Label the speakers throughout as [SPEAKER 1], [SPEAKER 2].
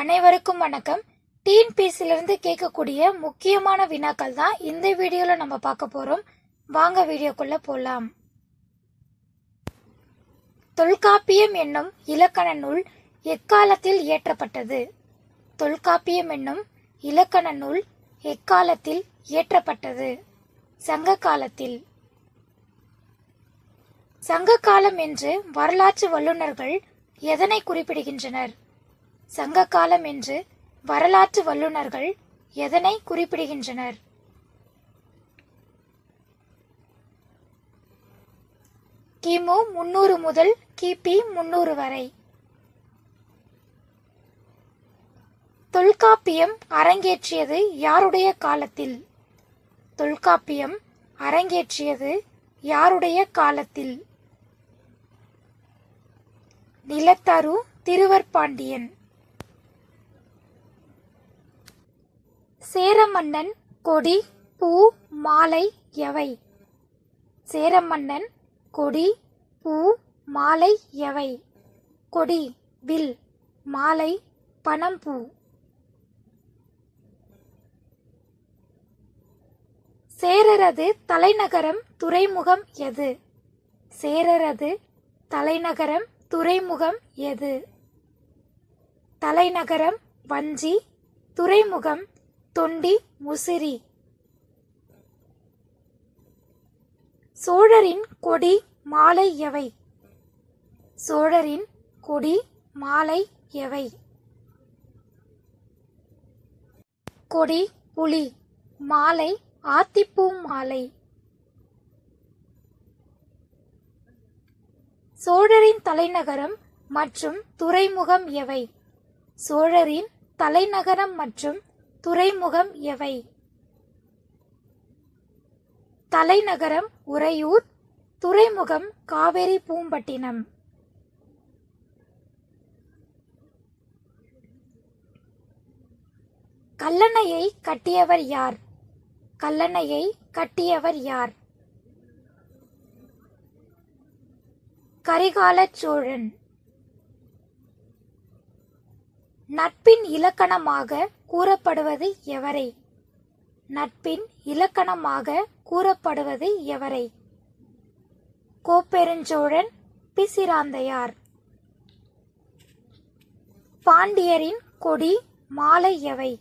[SPEAKER 1] அனைவருக்கும் வணக்கம். டிஎன்பிசிலிருந்து கேட்கக்கூடிய முக்கியமான வினாக்கள் தான் இந்த வீடியோவில் நம்ம பார்க்க போகிறோம் வாங்க வீடியோக்குள்ளே போகலாம் தொல்காப்பியம் என்னும் இலக்கண நூல் எக்காலத்தில் இயற்றப்பட்டது? தொல்காப்பியம் என்னும் இலக்கண நூல் எக்காலத்தில் இயற்றப்பட்டது? சங்க காலத்தில் சங்க காலம் என்று வரலாற்று வல்லுநர்கள் எதனை குறிப்பிடுகின்றனர்? சங்க காலம் என்று வரலாற்று வல்லுநர்கள் எதனை குறிப்பிடுகின்றனர்? கிமு முன்னூறு முதல் கிபி முன்னூறு வரை. தொல்காப்பியம் அரங்கேற்றியது யாருடைய காலத்தில்? தொல்காப்பியம் அரங்கேற்றியது யாருடைய காலத்தில்? நிலத்தரு திருவர்பாண்டியன். சேரமன்னன் கொடி பூ மாலை எவை? சேரமன்னன் கொடி பூ மாலை எவை? கொடி வில் மாலை பணம்பூ சேரரது தலைநகரம் துறைமுகம் எது? சேரரது தலைநகரம் துறைமுகம் எது? தலைநகரம் வஞ்சி துறைமுகம் தொண்டி முசிறி. சோழரின் கொடி மாலை எவை? சோழரின் கொடி மாலை எவை? கொடி புலி மாலை ஆத்திப்பூ மாலை. சோழரின் தலைநகரம் மற்றும் துறைமுகம் எவை? சோழரின் தலைநகரம் மற்றும் துறைமுகம் எவை? தலைநகரம் உறையூர் துறைமுகம் காவேரி பூம்பட்டினம். கல்லணையை கட்டியவர் யார்? கல்லணையை கட்டியவர் யார்? கரிகால சோழன். நட்பின் இலக்கணமாக கூறப்படுவது எவரை? நட்பின் இலக்கணமாக கூறப்படுவது எவரை? கோப்பெருஞ்சோழன் பிசிராந்தையார். பாண்டியரின் கொடி மாலை எவை?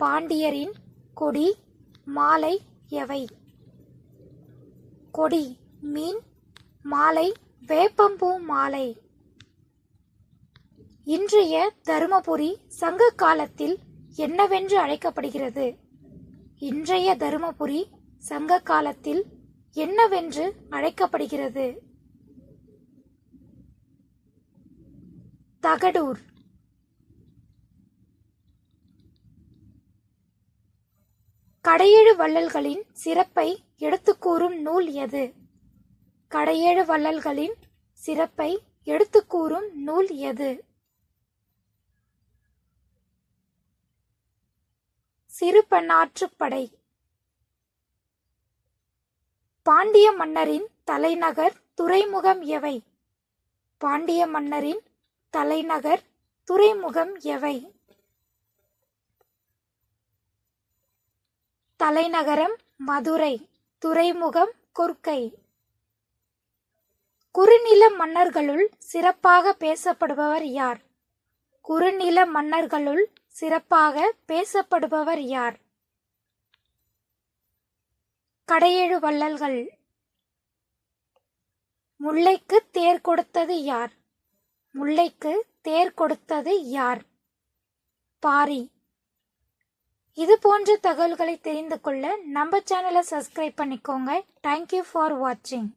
[SPEAKER 1] பாண்டியரின் கொடி மாலை எவை? கொடி மீன் மாலை வேப்பம்பூ மாலை. இன்றைய தருமபுரி சங்க காலத்தில் என்னவென்று அழைக்கப்படுகிறது? இன்றைய தருமபுரி சங்க காலத்தில் என்னவென்று அழைக்கப்படுகிறது? தகடூர். கடையேழு வள்ளல்களின் சிறப்பை எடுத்துக்கூறும் நூல் எது? கடையேழு வள்ளல்களின் சிறப்பை எடுத்துக்கூறும் நூல் எது? சிறுபன்னாற்றுப்படை பாண்டிய மன்னரின் தலைநகர் துறைமுகம் எவை? பாண்டிய மன்னரின் தலைநகர் துறைமுகம் எவை? தலைநகரம் மதுரை துறைமுகம் கொர்க்கை குறுநில மன்னர்களுள் சிறப்பாக பேசப்படுபவர் யார்? குறுநில மன்னர்களுள் சிறப்பாக பேசப்படுபவர் யார்? கடையேழு வள்ளல்கள். முல்லைக்கு தேர் கொடுத்தது யார்? முல்லைக்கு தேர் கொடுத்தது யார்? பாரி. இது போன்ற தகவல்களை தெரிந்து கொள்ள நம்ம சேனலை சப்ஸ்கிரைப் பண்ணிக்கோங்க. தேங்க்யூ ஃபார் வாட்சிங்